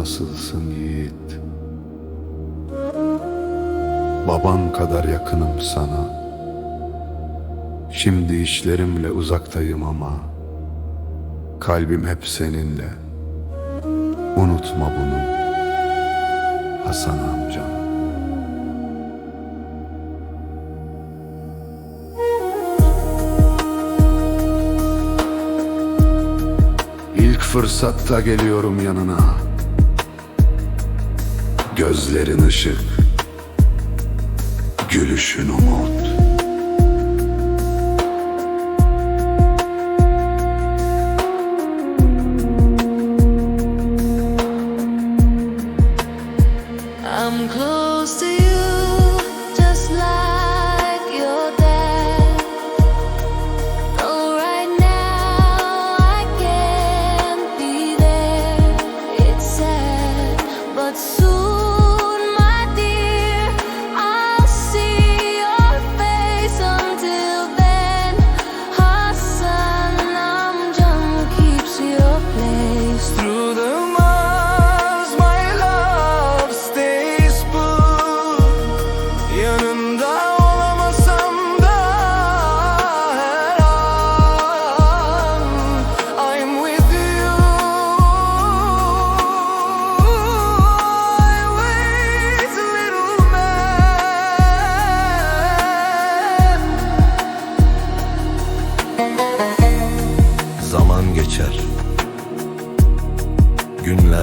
nasılsın yiğit? Baban kadar yakınım sana. Şimdi işlerimle uzaktayım ama kalbim hep seninle. Unutma bunu. Hasan amcam. Fırsatta geliyorum yanına. Gözlerin ışık, gülüşün umut.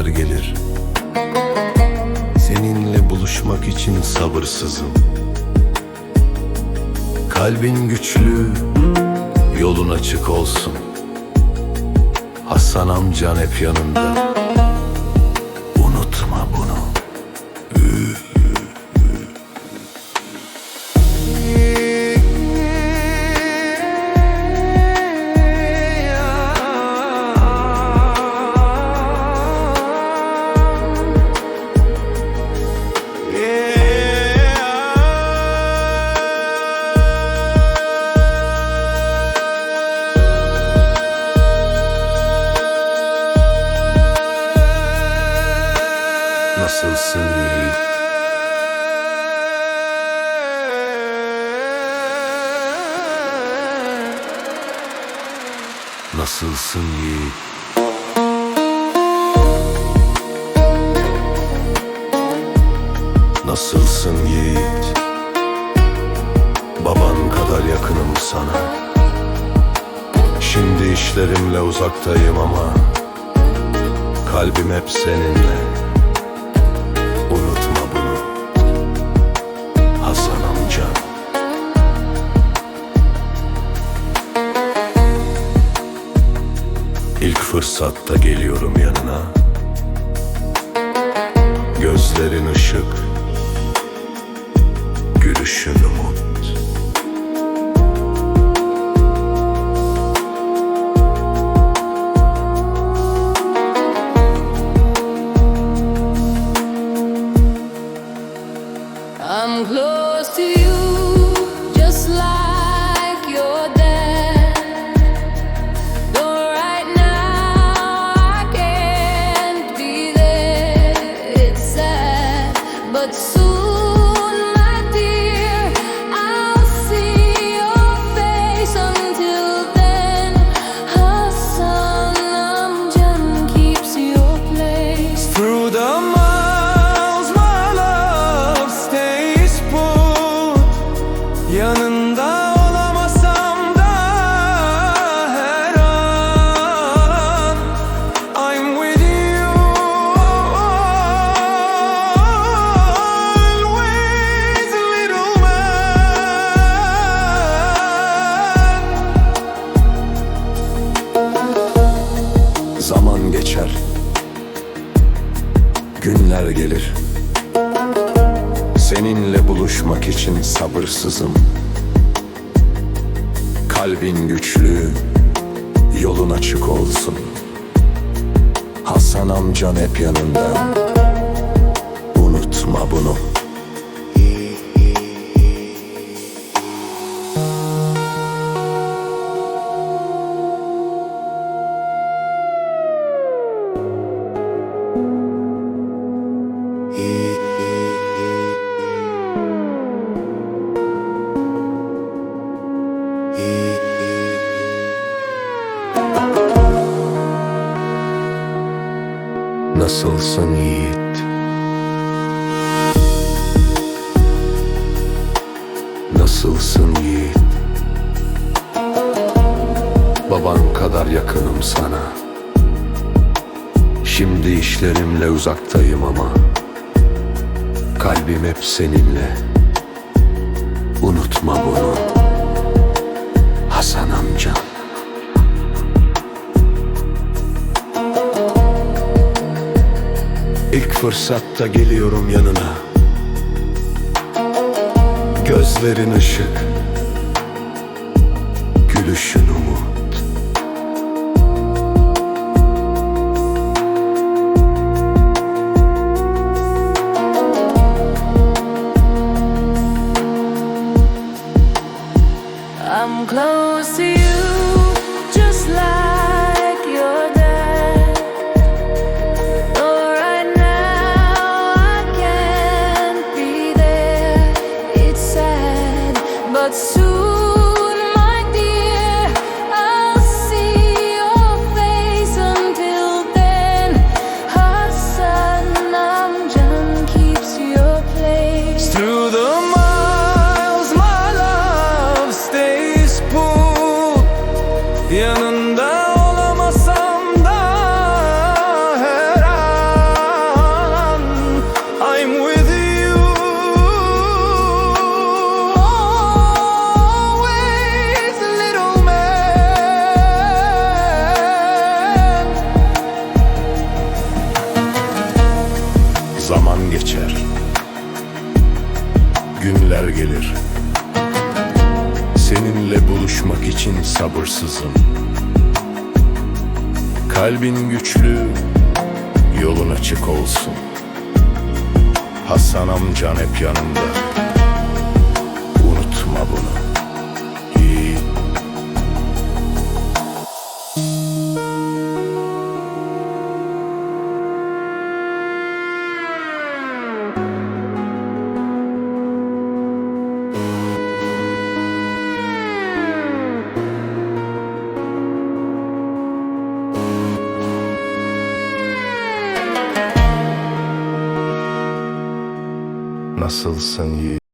Gelir. Seninle buluşmak için sabırsızım. Kalbin güçlü Yolun açık olsun. Hasan amcan hep yanında Nasılsın yiğit? Nasılsın yiğit? Baban kadar yakınım sana. Şimdi işlerimle uzaktayım ama kalbim hep seninle. Fırsatta geliyorum yanına. Gözlerin ışık, gülüşün umut. I'm close to you, Yanında Buluşmak için sabırsızım. Kalbin güçlü Yolun açık olsun. Hasan amcan hep yanında. Unutma bunu Nasılsın yiğit? Nasılsın yiğit? Baban kadar yakınım sana. Şimdi işlerimle uzaktayım ama kalbim hep seninle. Fırsatta geliyorum yanına. Gözlerin ışık Gülüşün umut. I'm close what's Günler gelir. Seninle buluşmak için sabırsızım. Kalbin güçlü Yolun açık olsun. Hasan amcan hep yanımda Nasılsın yiğit?